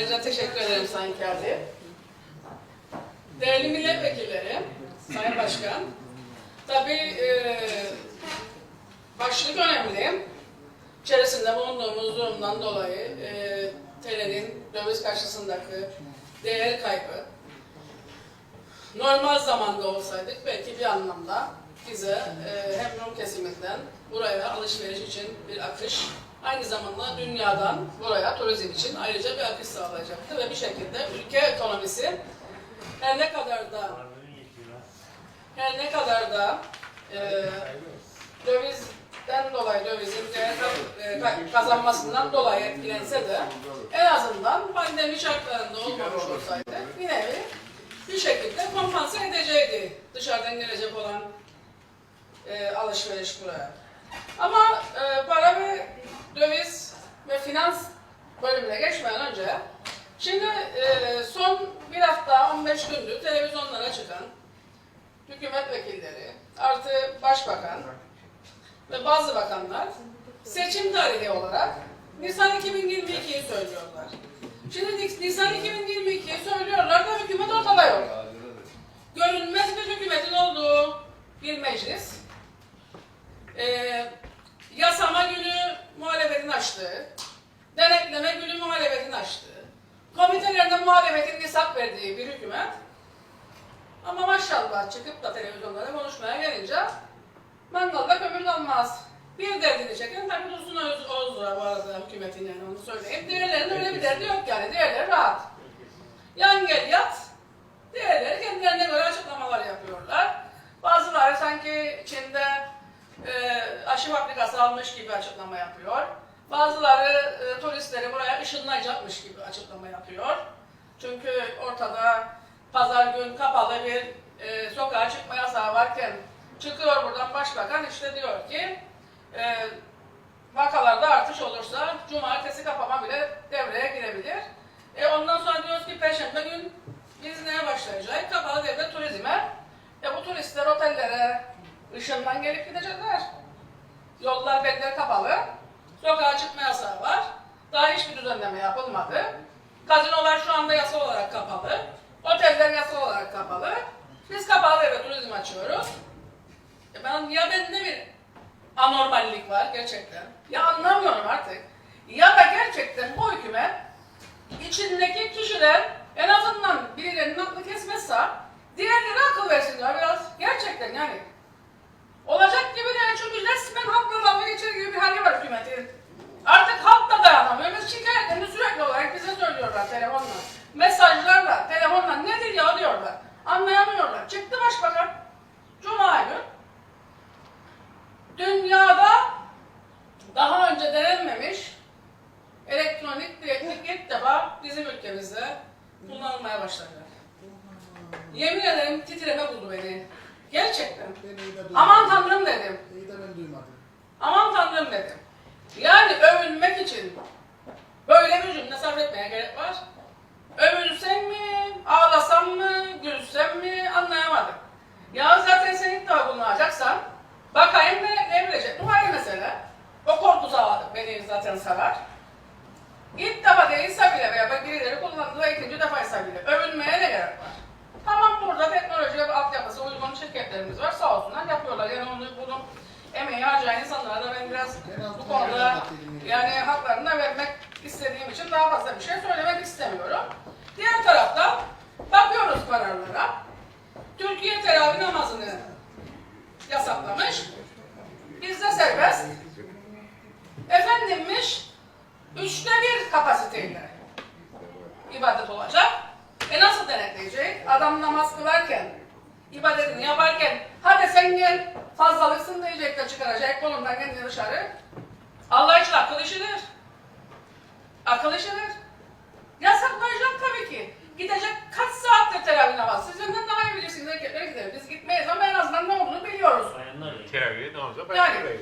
Ayrıca teşekkür ederim Sayın Kâdi. Değerli milletvekilleri, Sayın Başkan, tabii e, başlık önemli. İçerisinde bulunduğumuz durumdan dolayı e, TL'nin döviz karşısındaki değer kaybı, normal zamanda olsaydık belki bir anlamda bize e, hem Rum kesiminden buraya alışveriş için bir akış, aynı zamanda dünyadan buraya turizm için ayrıca bir akış sağlayacaktı ve bir şekilde ülke ekonomisi her ne kadar da her ne kadar da e, dövizden dolayı dövizin e, ka- kazanmasından dolayı etkilense de en azından pandemi şartlarında olmamış olsaydı bir bir şekilde kompanse edecekti dışarıdan gelecek olan e, alışveriş buraya. Ama e, para ve döviz ve finans bölümüne geçmeden önce şimdi e, son bir hafta 15 gündür televizyonlara çıkan hükümet vekilleri artı başbakan ve bazı bakanlar seçim tarihi olarak Nisan 2022'yi söylüyorlar. Şimdi Nis- Nisan 2022'yi söylüyorlar da hükümet ortada yok. Görünmez bir hükümetin olduğu bir meclis e, yasama günü muhalefetin açtığı, denetleme günü muhalefetin açtığı, komitelerinde muhalefetin hesap verdiği bir hükümet ama maşallah çıkıp da televizyonlara konuşmaya gelince mangalda kömür kalmaz. Bir derdini çeken tabii Dursun Öz, Özlü'ye bu arada hükümetin yani onu söyleyeyim. Diğerlerinin öyle bir derdi yok yani. Diğerleri rahat. Yan gel yat. Diğerleri kendilerine göre açıklamalar yapıyorlar. Bazıları sanki içinde e, aşı almış gibi açıklama yapıyor. Bazıları e, turistleri buraya ışınlayacakmış gibi açıklama yapıyor. Çünkü ortada pazar gün kapalı bir e, sokağa çıkma yasağı varken çıkıyor buradan başbakan işte diyor ki e, vakalarda artış olursa cumartesi kapama bile devreye girebilir. E, ondan sonra diyoruz ki perşembe gün biz neye başlayacak? Kapalı devlet turizme. E, bu turistler otellere ışından gelip gidecekler. Yollar beller kapalı. Sokağa çıkma yasağı var. Daha hiçbir düzenleme yapılmadı. Gazinolar şu anda yasa olarak kapalı. Oteller yasa olarak kapalı. Biz kapalı eve turizm açıyoruz. E ben, ya bende bir anormallik var gerçekten. Ya anlamıyorum artık. Ya da gerçekten bu hükümet içindeki kişiler en azından birilerinin aklı kesmezse diğerleri akıl versinler biraz. Gerçekten yani. Olacak gibi değil çünkü resmen halkla dalga geçer gibi bir hali var hükümetin. Artık halk da dayanamıyor. Biz şikayetlerini sürekli olarak bize söylüyorlar telefonla. Mesajlarla, telefonla nedir ya diyorlar. Anlayamıyorlar. Çıktı başbakan. Cuma günü. Dünyada daha önce denenmemiş elektronik bileklik ilk defa bizim ülkemizde kullanılmaya başladı. Yemin ederim titreme buldu beni. Gerçekten. Ben. Aman tanrım dedim. İyi de ben duymadım. Aman tanrım dedim. Yani övünmek için böyle bir cümle sarf etmeye gerek var. Övülsem mi, ağlasam mı, gülsem mi anlayamadım. Ya zaten sen ilk defa kullanacaksan bakayım ne, ne bilecek. Bu ayrı mesele. O korku sağladı. Beni zaten sarar. İlk defa değilse bile veya birileri kullandığı ikinci defaysa bile övülmeye ne gerek var? Tamam burada teknoloji ve altyapısı uygun şirketlerimiz var sağ olsunlar yapıyorlar. Yani onu bunu emeği harcayan insanlara da ben biraz bu konuda yani haklarını da vermek istediğim için daha fazla bir şey söylemek istemiyorum. Diğer taraftan bakıyoruz kararlara. Türkiye teravih namazını yasaklamış. Bizde serbest. Efendimmiş üçte bir kapasiteyle ibadet olacak. E nasıl denetleyecek? Adam namaz kılarken, ibadetini yaparken, hadi sen gel fazlalıksın diyecek de çıkaracak kolundan kendini dışarı. Allah için akıl işidir. Akıl işidir. Yasaklayacak tabii ki. Gidecek kaç saattir teravih namazı. Siz benden daha iyi bilirsiniz erkekler gider. Biz gitmeyiz ama en azından ne olduğunu biliyoruz. Teravih namaza Yani.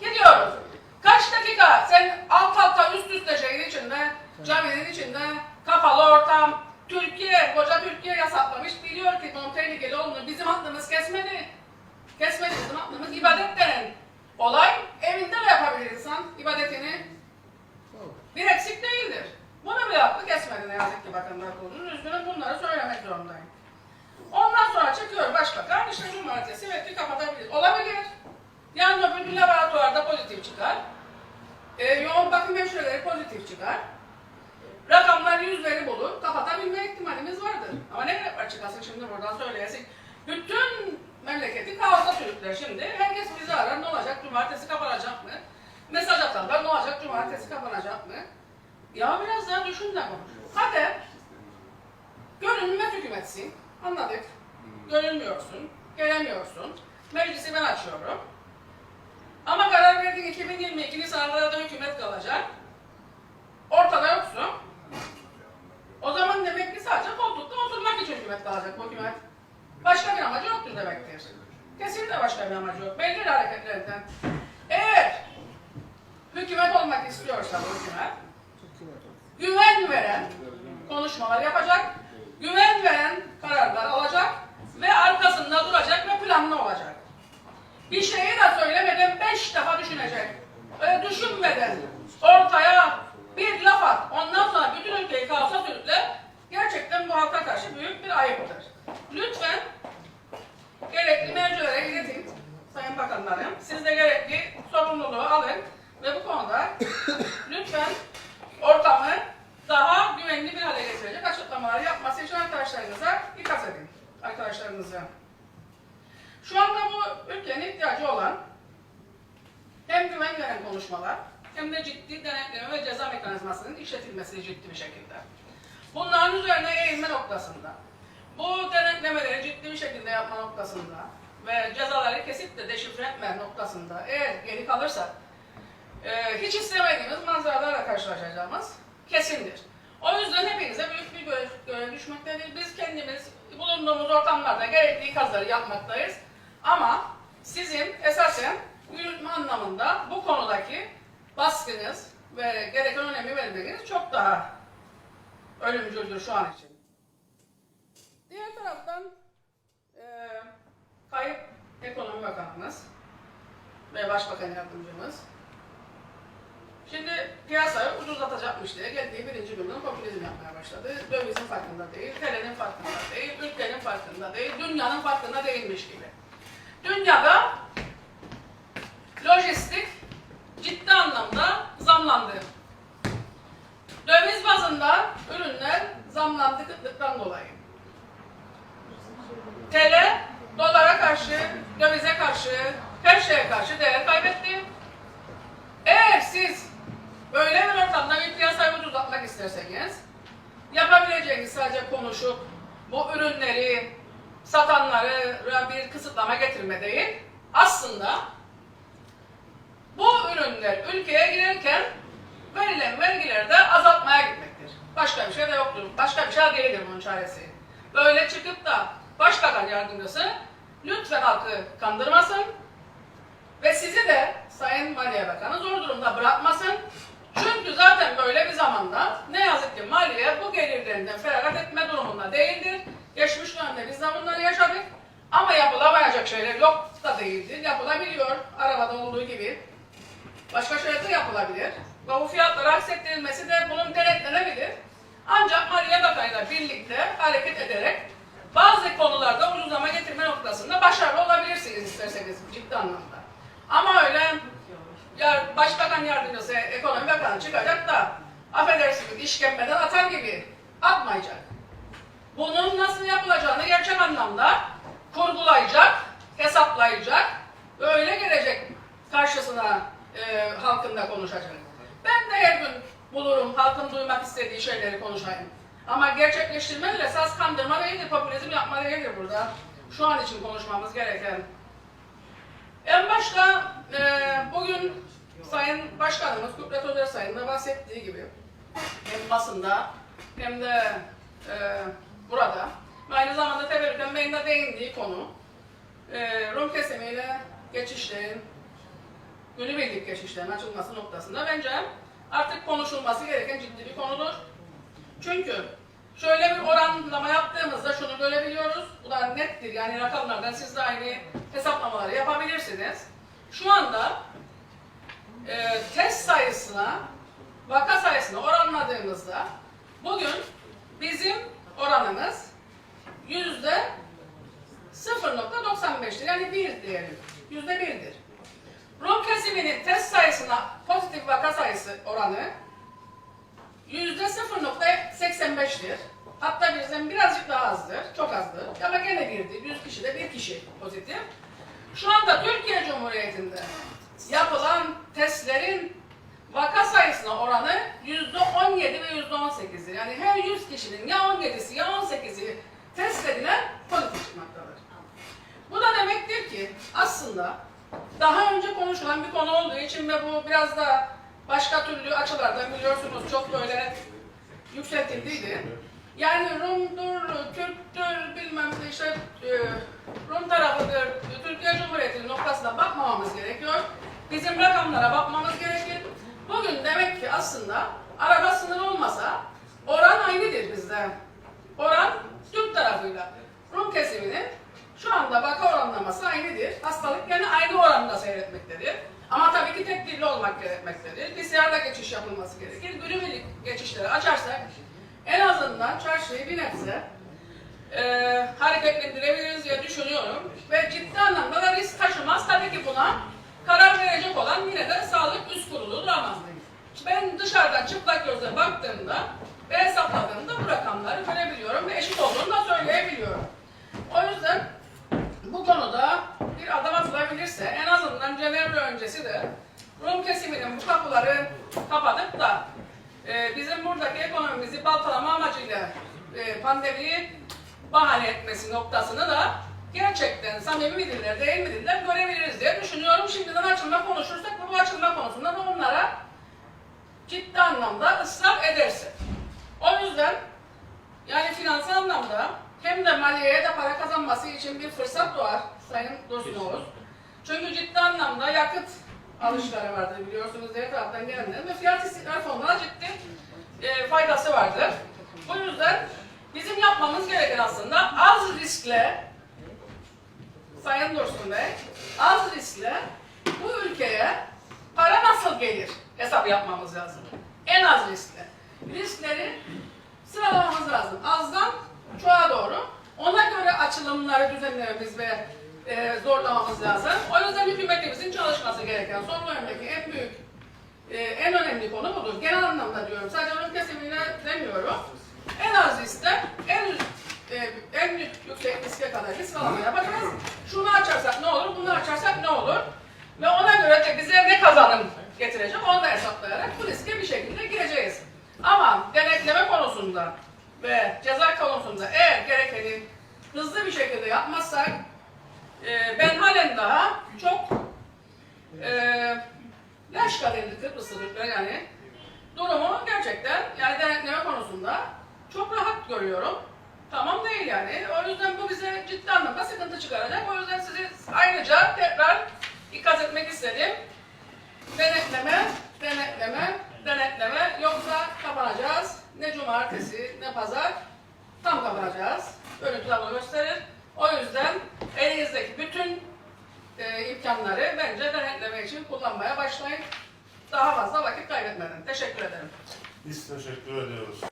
Gidiyoruz. Kaç dakika sen alt alta üst üste şeyin içinde, caminin içinde, kapalı ortam, Türkiye, koca Türkiye yasaklamış biliyor ki bunun tehlikeli olduğunu bizim aklımız kesmedi. Kesmedi bizim aklımız ibadet denen olay evinde de yapabilir insan ibadetini. Bir eksik değildir. Bunu bile aklı kesmedi ne yazık ki Bakanlar Kurulu'nun. Üzgünüm bunları söylemek zorundayım. Ondan sonra çıkıyor başbakan, işte cumartesi vekili kapatabilir. Olabilir. Yarın öbür gün laboratuvarda pozitif çıkar. E, yoğun bakım hemşireleri pozitif çıkar. Rakamlar yüzleri bulur, kapatabilme ihtimalimiz vardır. Ama ne gerek var şimdi buradan söyleyesin. Bütün memleketi kaosa sürükler şimdi. Herkes bizi arar, ne olacak, cumartesi kapanacak mı? Mesaj atarlar, ne olacak, cumartesi kapanacak mı? Ya biraz daha düşün de konuş. Hadi, görünmez hükümetsin, anladık. Görünmüyorsun, gelemiyorsun. Meclisi ben açıyorum. Ama karar verdin 2022 Nisan'da da hükümet kalacak. Ortada yoksun. O zaman demek ki sadece koltukta oturmak için hükümet kalacak bu hükümet. Başka bir amacı yoktur demektir. Kesinlikle başka bir amacı yok. Belli hareketlerinden. Eğer hükümet olmak istiyorsa bu hükümet, güven veren konuşmalar yapacak, güven veren kararlar alacak ve arkasında duracak ve planlı olacak. Bir şeyi de söylemeden beş defa düşünecek. Öyle düşünmeden ortaya bir laf at. Ondan sonra bütün ülkeyi kaosa sürükle. Gerçekten bu halka karşı büyük bir ayıptır. Lütfen gerekli mercilere iletin Sayın Bakanlarım. Siz de gerekli sorumluluğu alın ve bu konuda lütfen ortamı daha güvenli bir hale getirecek yapması için arkadaşlarınıza ikaz edin. Arkadaşlarınıza. Şu anda bu ülkenin ihtiyacı olan hem güven veren konuşmalar hem de ciddi denetleme ve ceza mekanizmasının işletilmesi ciddi bir şekilde. Bunların üzerine eğilme noktasında, bu denetlemeleri ciddi bir şekilde yapma noktasında ve cezaları kesip de deşifre etme noktasında eğer geri kalırsak e, hiç istemediğimiz manzaralarla karşılaşacağımız kesindir. O yüzden hepinize büyük bir görev, görev. Biz kendimiz bulunduğumuz ortamlarda gerekli ikazları yapmaktayız. Ama sizin esasen yürütme anlamında bu konudaki baskınız ve gereken önemi vermeniz çok daha ölümcüldür şu an için. Diğer taraftan e, kayıp ekonomi bakanımız ve başbakan yardımcımız Şimdi piyasayı ucuzlatacakmış diye geldiği birinci günden popülizm yapmaya başladı. Dövizin farkında değil, TL'nin farkında değil, ülkenin farkında değil, dünyanın farkında değilmiş gibi. Dünyada lojistik ciddi anlamda zamlandı. Döviz bazında ürünler zamlandı kıtlıktan dolayı. TL dolara karşı, dövize karşı, her şeye karşı değer kaybetti. Eğer siz böyle bir ortamda bir piyasayı ucuzlatmak isterseniz yapabileceğiniz sadece konuşup bu ürünleri satanları bir kısıtlama getirme değil. Aslında bu ürünler ülkeye girerken verilen vergileri de azaltmaya gitmektir. Başka bir şey de yoktur. Başka bir şey değildir bunun çaresi. Böyle çıkıp da başbakan yardımcısı lütfen halkı kandırmasın ve sizi de Sayın Maliye Bakanı zor durumda bırakmasın. Çünkü zaten böyle bir zamanda ne yazık ki maliye bu gelirlerinden feragat etme durumunda değildir. Geçmiş dönemde biz de bunları yaşadık. Ama yapılamayacak şeyler yok da değildir. Yapılabiliyor arabada olduğu gibi. Başka şeyler de yapılabilir. Ve bu fiyatlara aksettirilmesi de bunun denetlenebilir. Ancak Maliye Bakanı'yla birlikte hareket ederek bazı konularda ucuzlama getirme noktasında başarılı olabilirsiniz isterseniz ciddi anlamda. Ama öyle ya başbakan yardımcısı, ekonomi bakanı çıkacak da affedersiniz işkembeden atar gibi atmayacak. Bunun nasıl yapılacağını gerçek anlamda kurgulayacak, hesaplayacak, öyle gelecek karşısına e, halkında konuşacak. Ben de her gün bulurum halkın duymak istediği şeyleri konuşayım. Ama gerçekleştirme ile esas kandırma değildir, popülizm yapma değildir burada. Şu an için konuşmamız gereken. En başta e, bugün Sayın Başkanımız Kudret Özer Sayın da bahsettiği gibi hem basında hem de e, burada ve aynı zamanda Teberrüken Bey'in de değindiği konu e, Rum kesimiyle geçişlerin günübirlik geçişlerin açılması noktasında bence artık konuşulması gereken ciddi bir konudur. Çünkü şöyle bir oranlama yaptığımızda şunu görebiliyoruz. Bu da nettir yani rakamlardan siz de aynı hesaplamaları yapabilirsiniz. Şu anda e, test sayısına vaka sayısını oranladığımızda bugün bizim oranımız yüzde 0.95'tir. Yani 1 diyelim. Yüzde 1'dir. Rum kesiminin test sayısına pozitif vaka sayısı oranı yüzde 0.85'tir. Hatta bizden birazcık daha azdır. Çok azdır. Ama gene birdir. 100 kişide bir kişi pozitif. Şu anda Türkiye Cumhuriyeti'nde yapılan testlerin vaka sayısına oranı yüzde 17 ve yüzde 18'dir. Yani her 100 kişinin ya 17'si ya 18'i test edilen pozitif çıkmaktadır. Bu da demektir ki aslında daha önce konuşulan bir konu olduğu için ve bu biraz da başka türlü açılardan biliyorsunuz çok böyle yükseltildiydi. Yani Rum'dur, Türk'tür, bilmem ne işte e, Rum tarafıdır, Türkiye Cumhuriyeti'nin noktasına bakmamamız gerekiyor. Bizim rakamlara bakmamız gerekir. Bugün demek ki aslında araba sınırı olmasa oran aynıdır bizde. Oran Türk tarafıyla Rum kesiminin şu anda vaka oranlaması aynıdır. Hastalık yani aynı oranda seyretmektedir. Ama tabii ki tek dilli olmak gerekmektedir. PCR'da geçiş yapılması gerekir. Günübirlik geçişleri açarsak en azından çarşıyı bir nebze e, hareketlendirebiliriz diye düşünüyorum. Ve ciddi anlamda da risk taşımaz. Tabii ki buna karar verecek olan yine de sağlık üst kuruludur ama ben dışarıdan çıplak gözle baktığımda ve hesapladığımda bu rakamları görebiliyorum ve eşit olduğunu da söyleyebiliyorum. O yüzden bu konuda bir adım atılabilirse en azından Cenevre öncesi de Rum kesiminin bu kapıları kapatıp da e, bizim buradaki ekonomimizi baltalama amacıyla e, pandemiyi bahane etmesi noktasını da gerçekten samimi midirler değil midirler görebiliriz diye düşünüyorum. Şimdiden açılma konuşursak bu açılma konusunda da onlara ciddi anlamda ısrar ederse. O yüzden yani finansal anlamda hem de maliyeye de para kazanması için bir fırsat doğar Sayın Oğuz. Çünkü ciddi anlamda yakıt alışları vardır biliyorsunuz diğer taraftan gelenlerin ve fiyat istikrar fonuna ciddi e, faydası vardır. Bu yüzden bizim yapmamız gereken aslında az riskle Sayın Dursun Bey, az riskle bu ülkeye para nasıl gelir hesabı yapmamız lazım. En az riskle. Riskleri sıralamamız lazım. Azdan çoğa doğru. Ona göre açılımları düzenlememiz ve e, zorlamamız lazım. O yüzden gereken dönemdeki en büyük, e, en önemli konu budur. Genel anlamda diyorum. Sadece ürün kesimine demiyorum. En az riskle, en e, en yüksek riske kadar bir sıralama yapacağız. Şunu açarsak ne olur, bunu açarsak ne olur? Ve ona göre de bize ne kazanım getirecek onu da hesaplayarak bu riske bir şekilde gireceğiz. Ama denetleme konusunda ve ceza konusunda eğer gerekeni hızlı bir şekilde yapmazsak e, ben halen daha çok e, yaş kaderli Kıbrıslı Türkler yani durumu gerçekten yani denetleme konusunda çok rahat görüyorum. Tamam değil yani. O yüzden bu bize ciddi anlamda sıkıntı çıkaracak. O yüzden sizi ayrıca tekrar ikaz etmek istedim. Denetleme, denetleme, denetleme. Yoksa kapanacağız. Ne cumartesi ne pazar tam kapanacağız. Görüntü tablo gösterir. O yüzden elinizdeki bütün e, imkanları bence denetleme için kullanmaya başlayın. Daha fazla vakit kaybetmeden. Teşekkür ederim. Biz teşekkür ediyoruz.